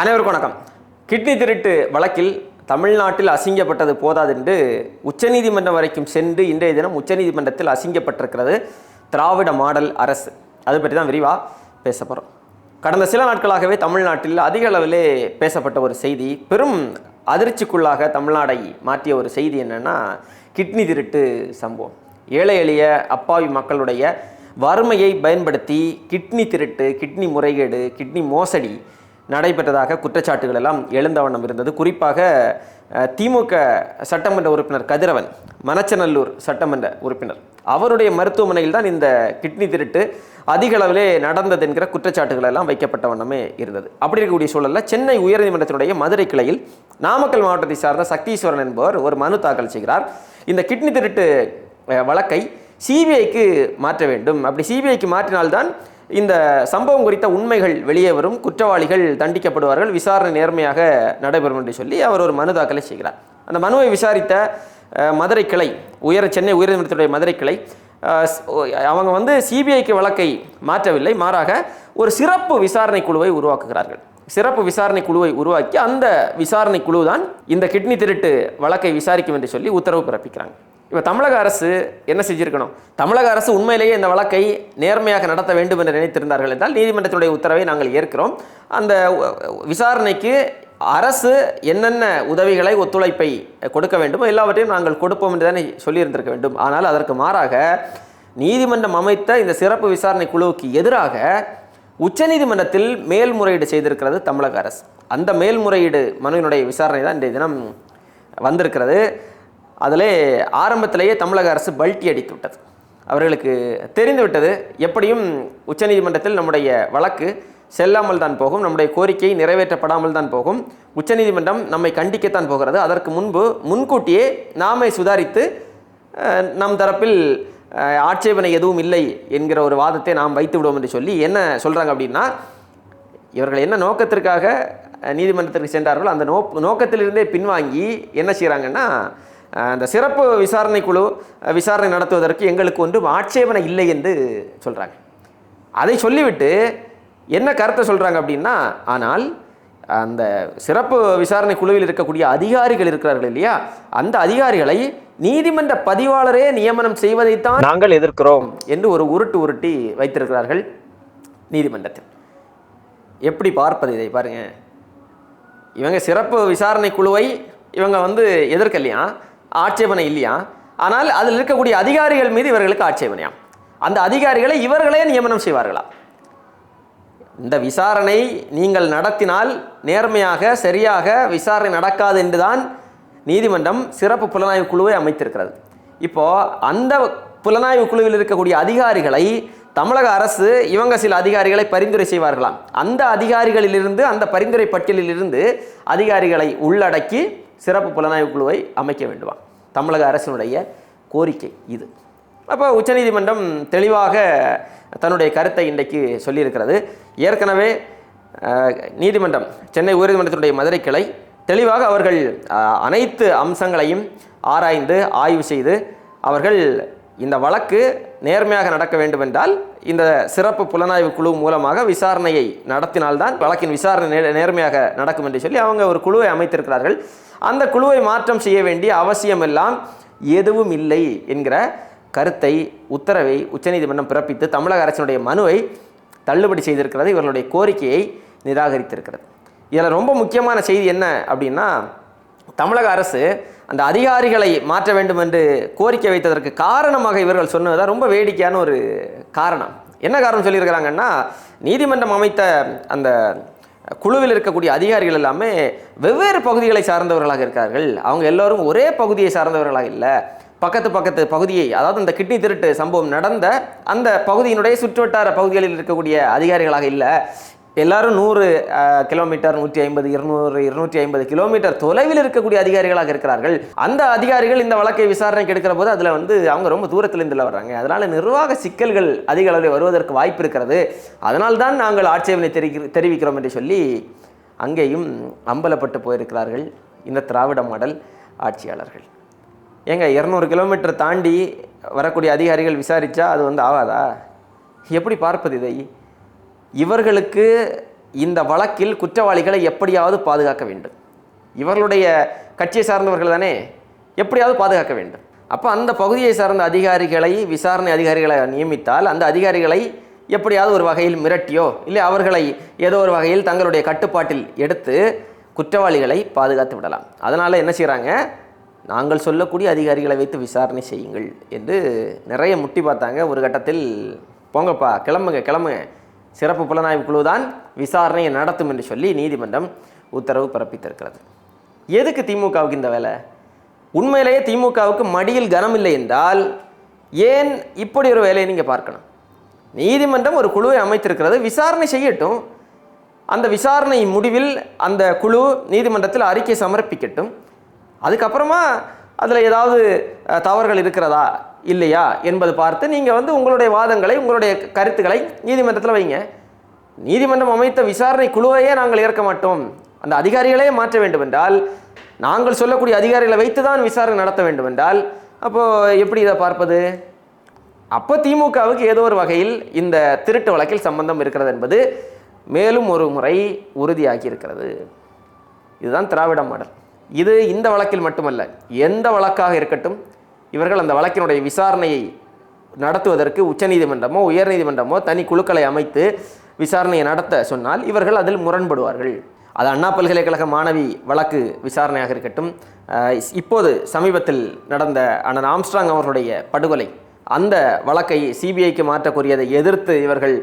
அனைவருக்கும் வணக்கம். கிட்னி திருட்டு வழக்கில் தமிழ்நாட்டில் அசிங்கப்பட்டது போதாதென்று உச்சநீதிமன்றம் வரைக்கும் சென்று இன்றைய தினம் உச்சநீதிமன்றத்தில் அசிங்கப்பட்டிருக்கிறது திராவிட மாடல் அரசு. அது பற்றி தான் விரிவாக பேச போகிறோம் கடந்த சில நாட்களாகவே தமிழ்நாட்டில் அதிக அளவிலே பேசப்பட்ட ஒரு செய்தி பெரும் அதிர்ச்சிக்குள்ளாக தமிழ்நாடை மாற்றிய ஒரு செய்தி என்னென்னா கிட்னி திருட்டு சம்பவம். ஏழை எளிய அப்பாவி மக்களுடைய வறுமையை பயன்படுத்தி கிட்னி திருட்டு கிட்னி முறைகேடு கிட்னி மோசடி நடைபெற்றதாக குற்றச்சாட்டுகள் எல்லாம் எழுந்த வண்ணம் இருந்தது. குறிப்பாக திமுக சட்டமன்ற உறுப்பினர் கதிரவன் மணச்சநல்லூர் சட்டமன்ற உறுப்பினர். அவருடைய மருத்துவமனையில் தான் இந்த கிட்னி திருட்டு அதிக அளவிலே நடந்தது என்கிற குற்றச்சாட்டுகள் எல்லாம் வைக்கப்பட்ட வண்ணமே இருந்தது. அப்படி இருக்கக்கூடிய சூழலில் சென்னை உயர்நீதிமன்றத்தினுடைய மதுரை கிளையில் நாமக்கல் மாவட்டத்தை சார்ந்த சக்தீஸ்வரன் என்பவர் ஒரு மனு தாக்கல் செய்கிறார். இந்த கிட்னி திருட்டு வழக்கை சிபிஐக்கு மாற்ற வேண்டும். அப்படி சிபிஐக்கு மாற்றினால்தான் இந்த சம்பவம் குறித்த உண்மைகள் வெளியே வரும். குற்றவாளிகள் தண்டிக்கப்படுவார்கள். விசாரணை நேர்மையாக நடைபெறும் என்று சொல்லி அவர் ஒரு மனு தாக்கலை செய்கிறார். அந்த மனுவை விசாரித்த மதுரை கிளை உயர சென்னை உயர்நீதிமன்றத்துடைய மதுரை கிளை அவங்க வந்து சிபிஐக்கு வழக்கை மாற்றவில்லை. மாறாக ஒரு சிறப்பு விசாரணை குழுவை உருவாக்குகிறார்கள். சிறப்பு விசாரணை குழுவை உருவாக்கி அந்த விசாரணை குழு தான் இந்த கிட்னி திருட்டு வழக்கை விசாரிக்கும் என்று சொல்லி உத்தரவு பிறப்பிக்கிறாங்க. இப்போ தமிழக அரசு என்ன செஞ்சிருக்கணும்? தமிழக அரசு உண்மையிலேயே இந்த வழக்கை நேர்மையாக நடத்த வேண்டும் என்று நினைத்திருந்தார்கள் என்றால் நீதிமன்றத்தினுடைய உத்தரவை நாங்கள் ஏற்கிறோம். அந்த விசாரணைக்கு அரசு என்னென்ன உதவிகளை ஒத்துழைப்பை கொடுக்க வேண்டுமோ எல்லாவற்றையும் நாங்கள் கொடுப்போம் என்று தானே சொல்லியிருந்திருக்க வேண்டும். ஆனால் அதற்கு மாறாக நீதிமன்றம் அமைத்த இந்த சிறப்பு விசாரணை குழுவுக்கு எதிராக உச்சநீதிமன்றத்தில் மேல்முறையீடு செய்திருக்கிறது தமிழக அரசு. அந்த மேல்முறையீடு மனுவினுடைய விசாரணை தான் இன்றைய தினம் வந்திருக்கிறது. அதிலே ஆரம்பத்திலேயே தமிழக அரசு பல்ட்டி அடித்து விட்டது. அவர்களுக்கு தெரிந்துவிட்டது எப்படியும் உச்சநீதிமன்றத்தில் நம்முடைய வழக்கு செல்லாமல் தான் போகும் நம்முடைய கோரிக்கை நிறைவேற்றப்படாமல் தான் போகும். உச்சநீதிமன்றம் நம்மை கண்டிக்கத்தான் போகிறது. அதற்கு முன்பு முன்கூட்டியே நாமே சுதாரித்து நம் தரப்பில் ஆட்சேபனை எதுவும் இல்லை என்கிற ஒரு வாதத்தை நாம் வைத்து விடுவோம் என்று சொல்லி என்ன சொல்கிறாங்க அப்படின்னா இவர்கள் என்ன நோக்கத்திற்காக நீதிமன்றத்திற்கு சென்றார்களோ அந்த நோ நோக்கத்திலிருந்தே பின்வாங்கி என்ன செய்கிறாங்கன்னா அந்த சிறப்பு விசாரணை குழு விசாரணை நடத்துவதற்கு எங்களுக்கு ஒன்றும் ஆட்சேபனை இல்லை என்று சொல்கிறாங்க அதை சொல்லிவிட்டு என்ன கருத்தை சொல்கிறாங்க அப்படின்னா ஆனால் அந்த சிறப்பு விசாரணை குழுவில் இருக்கக்கூடிய அதிகாரிகள் இருக்கிறார்கள் இல்லையா? அந்த அதிகாரிகளை நீதிமன்ற பதிவாளரே நியமனம் செய்வதைத்தான் நாங்கள் எதிர்க்கிறோம். என்று ஒரு உருட்டு உருட்டி வைத்திருக்கிறார்கள் நீதிமன்றத்தில். எப்படி பார்ப்பது இதை பாருங்க. இவங்க சிறப்பு விசாரணை குழுவை இவங்க வந்து எதிர்க்கலையா? ஆட்சேபனை இல்லையா? ஆனால் அதில் இருக்கக்கூடிய அதிகாரிகள் மீது இவர்களுக்கு ஆட்சேபனையாம் அந்த அதிகாரிகளை இவர்களே நியமனம் செய்வார்களா? இந்த விசாரணை நீங்கள் நடத்தினால் நேர்மையாக சரியாக விசாரணை நடக்காது என்றுதான் நீதிமன்றம் சிறப்பு புலனாய்வு குழுவை அமைத்திருக்கிறது. இப்போ அந்த புலனாய்வு குழுவில் இருக்கக்கூடிய அதிகாரிகளை தமிழக அரசு இவங்க சில அதிகாரிகளை பரிந்துரை செய்வார்களாம். அந்த அதிகாரிகளிலிருந்து அந்த பரிந்துரை பட்டியலிலிருந்து அதிகாரிகளை உள்ளடக்கி சிறப்பு புலனாய்வு குழுவை அமைக்க வேண்டுமா? தமிழக அரசினுடைய கோரிக்கை இது. அப்போ உச்சநீதிமன்றம் தெளிவாக தன்னுடைய கருத்தை இன்றைக்கு சொல்லியிருக்கிறது. ஏற்கனவே நீதிமன்றம் சென்னை உயர்நீதிமன்றத்தினுடைய மதுரை கிளை தெளிவாக அவர்கள் அனைத்து அம்சங்களையும் ஆராய்ந்து ஆய்வு செய்து அவர்கள் இந்த வழக்கு நேர்மையாக நடக்க வேண்டுமென்றால் இந்த சிறப்பு புலனாய்வு குழு மூலமாக விசாரணையை நடத்தினால்தான் வழக்கின் விசாரணை நே- நேர்மையாக நடக்கும் என்று சொல்லி அவங்க ஒரு குழுவை அமைத்திருக்கிறார்கள். அந்த குழுவை மாற்றம் செய்ய வேண்டிய அவசியமெல்லாம் எதுவும் இல்லை என்கிற கருத்தை உத்தரவை உச்சநீதிமன்றம் பிறப்பித்து தமிழக அரசினுடைய மனுவை தள்ளுபடி செய்திருக்கிறது. இவர்களுடைய கோரிக்கையை நிராகரித்திருக்கிறது. இதில் ரொம்ப முக்கியமான செய்தி என்ன அப்படின்னா தமிழக அரசு அந்த அதிகாரிகளை மாற்ற வேண்டும் என்று கோரிக்கை வைத்ததற்கு காரணமாக இவர்கள் சொன்னது ரொம்ப வேடிக்கையான ஒரு காரணம். என்ன காரணம் சொல்லியிருக்கிறாங்கன்னா நீதிமன்றம் அமைத்த அந்த குழுவில் இருக்கக்கூடிய அதிகாரிகள் எல்லாமே வெவ்வேறு பகுதிகளை சார்ந்தவர்களாக இருக்கார்கள். அவங்க எல்லோரும் ஒரே பகுதியை சார்ந்தவர்களாக இல்லை. பக்கத்து பக்கத்து பகுதியை அதாவது இந்த கிட்னி திருட்டு சம்பவம் நடந்த அந்த பகுதியினுடைய சுற்றுவட்டார பகுதிகளில் இருக்கக்கூடிய அதிகாரிகளாக இல்லை. எல்லாரும் நூறு கிலோமீட்டர் நூற்றி ஐம்பது இருநூறு இருநூற்றி ஐம்பது கிலோமீட்டர் தொலைவில் இருக்கக்கூடிய அதிகாரிகளாக இருக்கிறார்கள். அந்த அதிகாரிகள் இந்த வழக்கை விசாரணைக்கு எடுக்கிற போது அதில் வந்து அவங்க ரொம்ப தூரத்திலிருந்துல வர்றாங்க. அதனால் நிர்வாக சிக்கல்கள் அதிக அளவில் வருவதற்கு வாய்ப்பு இருக்கிறது. அதனால்தான் நாங்கள் ஆட்சேபனை தெரிவிக்க தெரிவிக்கிறோம் என்று சொல்லி அங்கேயும் அம்பலப்பட்டு போயிருக்கிறார்கள் இந்த திராவிட மாடல் ஆட்சியாளர்கள். ஏங்க இரநூறு கிலோமீட்டர் தாண்டி வரக்கூடிய அதிகாரிகள் விசாரித்தா அது வந்து ஆகாதா? எப்படி பார்ப்பது இதை? இவர்களுக்கு இந்த வழக்கில் குற்றவாளிகளை எப்படியாவது பாதுகாக்க வேண்டும். இவர்களுடைய கட்சியை சார்ந்தவர்கள் தானே? எப்படியாவது பாதுகாக்க வேண்டும். அப்போ அந்த பகுதியை சார்ந்த அதிகாரிகளை விசாரணை அதிகாரிகளை நியமித்தால் அந்த அதிகாரிகளை எப்படியாவது ஒரு வகையில் மிரட்டியோ இல்லை அவர்களை ஏதோ ஒரு வகையில் தங்களுடைய கட்டுப்பாட்டில் எடுத்து குற்றவாளிகளை பாதுகாத்து விடலாம். அதனால் என்ன செய்கிறாங்க நாங்கள் சொல்லக்கூடிய அதிகாரிகளை வைத்து விசாரணை செய்யுங்கள் என்று நிறைய முட்டி பார்த்தாங்க. ஒரு கட்டத்தில் போங்கப்பா கிளம்புங்க கிளம்புங்க. சிறப்பு புலனாய்வு குழு தான் விசாரணையை நடத்தும் என்று சொல்லி நீதிமன்றம் உத்தரவு பிறப்பித்திருக்கிறது. எதுக்கு திமுகவுக்கு இந்த வேலை? உண்மையிலேயே திமுகவுக்கு மடியில் கனம் இல்லை என்றால் ஏன் இப்படி ஒரு வேலையை நீங்கள் பார்க்கணும்? நீதிமன்றம் ஒரு குழுவை அமைத்திருக்கிறது விசாரணை செய்யட்டும். அந்த விசாரணை முடிவில் அந்த குழு நீதிமன்றத்தில் அறிக்கை சமர்ப்பிக்கட்டும். அதுக்கப்புறமா அதில் ஏதாவது தவறுகள் இருக்கிறதா? இல்லையா என்பது பார்த்து நீங்கள் வந்து உங்களுடைய வாதங்களை உங்களுடைய கருத்துக்களை நீதிமன்றத்தில் வைங்க. நீதிமன்றம் அமைத்த விசாரணை குழுவையே நாங்கள் ஏற்க மாட்டோம். அந்த அதிகாரிகளே மாற்ற வேண்டும் என்றால் நாங்கள் சொல்லக்கூடிய அதிகாரிகளை வைத்து தான் விசாரணை நடத்த வேண்டும் என்றால் அப்போது எப்படி இதை பார்ப்பது? அப்போ திமுகவுக்கு ஏதோ ஒரு வகையில் இந்த திருட்டு வழக்கில் சம்பந்தம் இருக்கிறது என்பது மேலும் ஒரு முறை உறுதியாகி இருக்கிறது. இதுதான் திராவிட மாடல். இது இந்த வழக்கில் மட்டுமல்ல எந்த வழக்காக இருக்கட்டும் இவர்கள் அந்த வழக்கினுடைய விசாரணையை நடத்துவதற்கு உச்சநீதிமன்றமோ உயர்நீதிமன்றமோ தனி குழுக்களை அமைத்து விசாரணையை நடத்த சொன்னால் இவர்கள் அதில் முரண்படுவார்கள். அது அண்ணா பல்கலைக்கழக மாணவி வழக்கு விசாரணையாக இருக்கட்டும் இப்போது சமீபத்தில் நடந்த அண்ணன் ஆம்ஸ்ட்ராங் அவர்களுடைய படுகொலை அந்த வழக்கை சிபிஐக்கு மாற்றக்கூடியதை எதிர்த்து இவர்கள்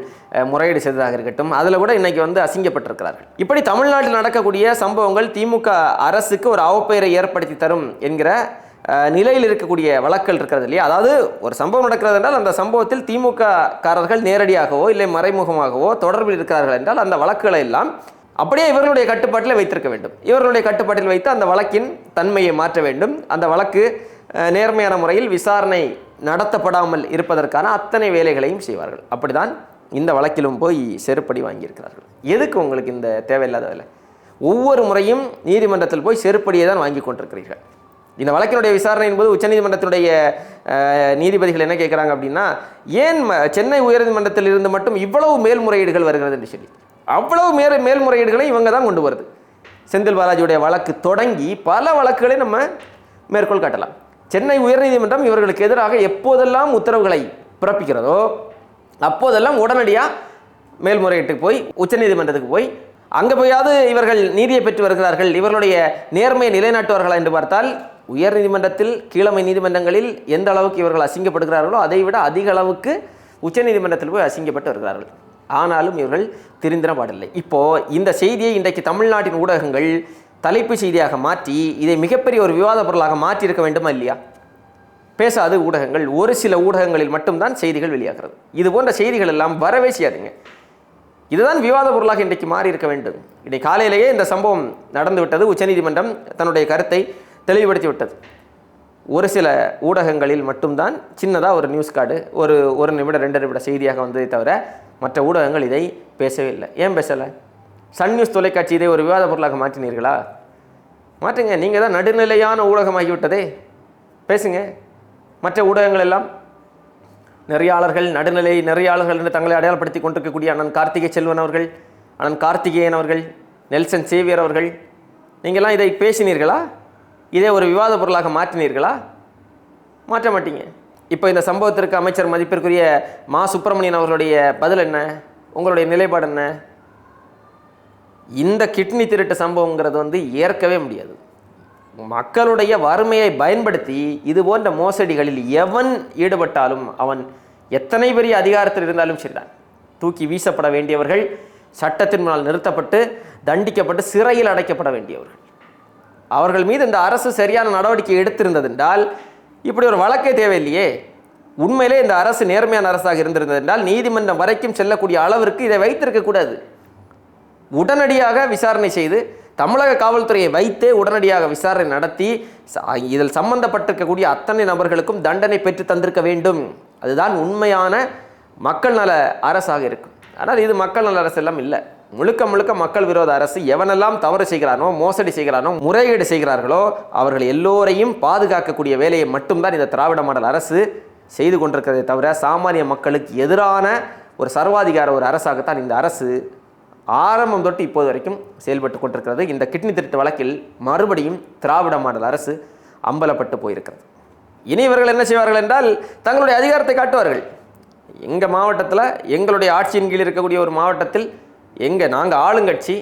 முறையீடு செய்ததாக இருக்கட்டும் அதில் கூட இன்றைக்கி வந்து அசிங்கப்பட்டிருக்கிறார்கள். இப்படி தமிழ்நாட்டில் நடக்கக்கூடிய சம்பவங்கள் திமுக அரசுக்கு ஒரு அவப்பெயரை ஏற்படுத்தி தரும் என்கிற நிலையில் இருக்கக்கூடிய வழக்கல் இருக்கிறது இல்லையா? அதாவது ஒரு சம்பவம் நடக்கிறது என்றால் அந்த சம்பவத்தில் திமுக காரர்கள் நேரடியாகவோ இல்லை மறைமுகமாகவோ தொடர்பில் இருக்கிறார்கள் என்றால் அந்த வழக்குகளை எல்லாம் அப்படியே இவர்களுடைய கட்டுப்பாட்டில் வைத்திருக்க வேண்டும். இவர்களுடைய கட்டுப்பாட்டில் வைத்து அந்த வழக்கின் தன்மையை மாற்ற வேண்டும். அந்த வழக்கு நேர்மையான முறையில் விசாரணை நடத்தப்படாமல் இருப்பதற்கான அத்தனை வேலைகளையும் செய்வார்கள். அப்படிதான் இந்த வழக்கிலும் போய் செருப்படி வாங்கியிருக்கிறார்கள். எதுக்கு உங்களுக்கு இந்த தேவையில்லாத வேலை ஒவ்வொரு முறையும் நீதிமன்றத்தில் போய் செருப்படியை தான் வாங்கி கொண்டிருக்கிறீர்கள். இந்த வழக்கினுடைய விசாரணை என்பது உச்சநீதிமன்றத்தினுடைய நீதிபதிகள் என்ன கேட்குறாங்க அப்படின்னா ஏன் ம- சென்னை உயர்நீதிமன்றத்தில் இருந்து மட்டும் இவ்வளவு மேல்முறையீடுகள் வருகிறது என்று சொல்லி. அவ்வளவு மேல் மேல்முறையீடுகளை இவங்க தான் கொண்டு வருது. செந்தில் பாலாஜியுடைய வழக்கு தொடங்கி பல வழக்குகளை நம்ம மேற்கோள் காட்டலாம். சென்னை உயர்நீதிமன்றம் இவர்களுக்கு எதிராக எப்போதெல்லாம் உத்தரவுகளை பிறப்பிக்கிறதோ அப்போதெல்லாம் உடனடியாக மேல்முறையீட்டுக்கு போய் உச்சநீதிமன்றத்துக்கு போய் அங்கே போயாவது இவர்கள் நீதியை பெற்று வருகிறார்கள். இவர்களுடைய நேர்மையை நிலைநாட்டுவார்களா என்று பார்த்தால் உயர் நீதிமன்றத்தில் கீழமை நீதிமன்றங்களில் எந்த அளவுக்கு இவர்கள் அசிங்கப்படுகிறார்களோ அதை விட அதிக அளவுக்கு உச்சநீதிமன்றத்தில் போய் அசிங்கப்பட்டு வருகிறார்கள். ஆனாலும் இவர்கள் திருந்தின பாடில்லை. இந்த செய்தியை இன்றைக்கு தமிழ்நாட்டின் ஊடகங்கள் தலைப்பு செய்தியாக மாற்றி இதை மிகப்பெரிய ஒரு விவாத பொருளாக மாற்றியிருக்க வேண்டுமா இல்லையா? பேசாது ஊடகங்கள். ஒரு சில ஊடகங்களில் மட்டும்தான் செய்திகள் வெளியாகிறது. இது போன்ற செய்திகள் எல்லாம் வரவே செய்யாதுங்க. இதுதான் விவாத பொருளாக இன்றைக்கு மாறி இருக்க வேண்டும். இன்றைக்கு காலையிலேயே இந்த சம்பவம் நடந்துவிட்டது. உச்சநீதிமன்றம் தன்னுடைய கருத்தை தெளிவுபடுத்தி விட்டது ஒரு சில ஊடகங்களில் மட்டும்தான் சின்னதாக ஒரு நியூஸ் கார்டு ஒரு ஒரு நிமிடம் ரெண்டு நிமிட செய்தியாக வந்ததை தவிர மற்ற ஊடகங்கள் இதை பேசவே இல்லை. ஏன் பேசலை? சன் நியூஸ் தொலைக்காட்சி இதை ஒரு விவாத பொருளாக மாற்றினீர்களா? மாற்றுங்க. நீங்கள் தான் நடுநிலையான ஊடகமாகிவிட்டதே. பேசுங்க. மற்ற ஊடகங்கள் எல்லாம் நெறியாளர்கள் நடுநிலை நெறியாளர்கள் என்று தங்களை அடையாளப்படுத்தி கொண்டிருக்கக்கூடிய அண்ணன் கார்த்திகை செல்வன் அவர்கள் அண்ணன் கார்த்திகேயன் அவர்கள் நெல்சன் சேவியர் அவர்கள் நீங்கள்லாம் இதை பேசினீர்களா? இதே ஒரு விவாத பொருளாக மாற்றினீர்களா? மாற்ற மாட்டீங்க. இப்போ இந்த சம்பவத்திற்கு அமைச்சர் மதிப்பிற்குரிய மா. சுப்பிரமணியன் அவர்களுடைய பதில் என்ன? உங்களுடைய நிலைப்பாடு என்ன? இந்த கிட்னி திருட்டு சம்பவங்கிறது வந்து ஏற்கவே முடியாது. மக்களுடைய வறுமையை பயன்படுத்தி இது போன்ற மோசடிகளில் எவன் ஈடுபட்டாலும் அவன் எத்தனை பெரிய அதிகாரத்தில் இருந்தாலும் சரிதான். தூக்கி வீசப்பட வேண்டியவர்கள் சட்டத்தின் முன்னால் நிறுத்தப்பட்டு தண்டிக்கப்பட்டு சிறையில் அடைக்கப்பட வேண்டியவர்கள். அவர்கள் மீது இந்த அரசு சரியான நடவடிக்கை எடுத்திருந்ததென்றால் இப்படி ஒரு வழக்கே தேவையில்லையே. உண்மையிலே இந்த அரசு நேர்மையான அரசாக இருந்திருந்தது என்றால் நீதிமன்றம் வரைக்கும் செல்லக்கூடிய அளவிற்கு இதை வைத்திருக்க கூடாது உடனடியாக விசாரணை செய்து தமிழக காவல்துறையை வைத்தே உடனடியாக விசாரணை நடத்தி ச- இதில் சம்பந்தப்பட்டிருக்கக்கூடிய அத்தனை நபர்களுக்கும் தண்டனை பெற்று தந்திருக்க வேண்டும். அதுதான் உண்மையான மக்கள் நல அரசாக இருக்கும். ஆனால் இது மக்கள் நல அரசு எல்லாம் இல்லை. முழுக்க முழுக்க மக்கள் விரோத அரசு எவனெல்லாம் தவறு செய்கிறானோ மோசடி செய்கிறானோ முறைகேடு செய்கிறார்களோ அவர்கள் எல்லோரையும் பாதுகாக்கக்கூடிய வேலையை மட்டும்தான் இந்த திராவிட மாடல் அரசு செய்து கொண்டிருக்கிறதே தவிர சாமானிய மக்களுக்கு எதிரான ஒரு சர்வாதிகார ஒரு அரசாகத்தான் இந்த அரசு ஆரம்பம் தொட்டு இப்போது வரைக்கும் செயல்பட்டு கொண்டிருக்கிறது. இந்த கிட்னி திருட்டு வழக்கில் மறுபடியும் திராவிட மாடல் அரசு அம்பலப்பட்டு போயிருக்கிறது. இனி இவர்கள் என்ன செய்வார்கள் என்றால் தங்களுடைய அதிகாரத்தை காட்டுவார்கள். எங்கள் மாவட்டத்தில் எங்களுடைய ஆட்சியின் கீழ் இருக்கக்கூடிய ஒரு மாவட்டத்தில் எங்கள் நாங்கள் ஆளுங்கட்சி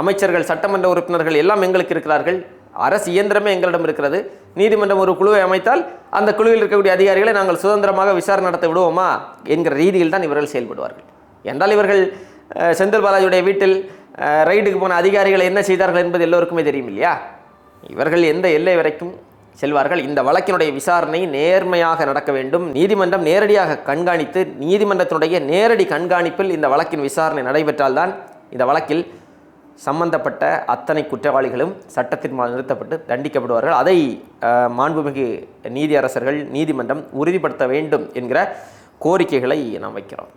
அமைச்சர்கள் சட்டமன்ற உறுப்பினர்கள் எல்லாம் எங்களுக்கு இருக்கிறார்கள். அரசு இயந்திரமே எங்களிடம் இருக்கிறது. நீதிமன்றம் ஒரு குழுவை அமைத்தால் அந்த குழுவில் இருக்கக்கூடிய அதிகாரிகளை நாங்கள் சுதந்திரமாக விசாரணை நடத்த விடுவோமா என்கிற ரீதியில் தான் இவர்கள் செயல்படுவார்கள். என்றால் இவர்கள் செந்தில் பாலாஜியுடைய வீட்டில் ரைடுக்கு போன அதிகாரிகள் என்ன செய்தார்கள் என்பது எல்லோருக்குமே தெரியும் இல்லையா? இவர்கள் எந்த எல்லை வரைக்கும் செல்வார்கள்? இந்த வழக்கினுடைய விசாரணை நேர்மையாக நடக்க வேண்டும். நீதிமன்றம் நேரடியாக கண்காணித்து நீதிமன்றத்தினுடைய நேரடி கண்காணிப்பில் இந்த வழக்கின் விசாரணை நடைபெற்றால்தான் இந்த வழக்கில் சம்பந்தப்பட்ட அத்தனை குற்றவாளிகளும் சட்டத்தின் நிறுத்தப்பட்டு தண்டிக்கப்படுவார்கள். அதை மாண்புமிகு நீதியரசர்கள் நீதிமன்றம் உறுதிப்படுத்த வேண்டும் என்கிற கோரிக்கைகளை நாம் வைக்கிறோம்.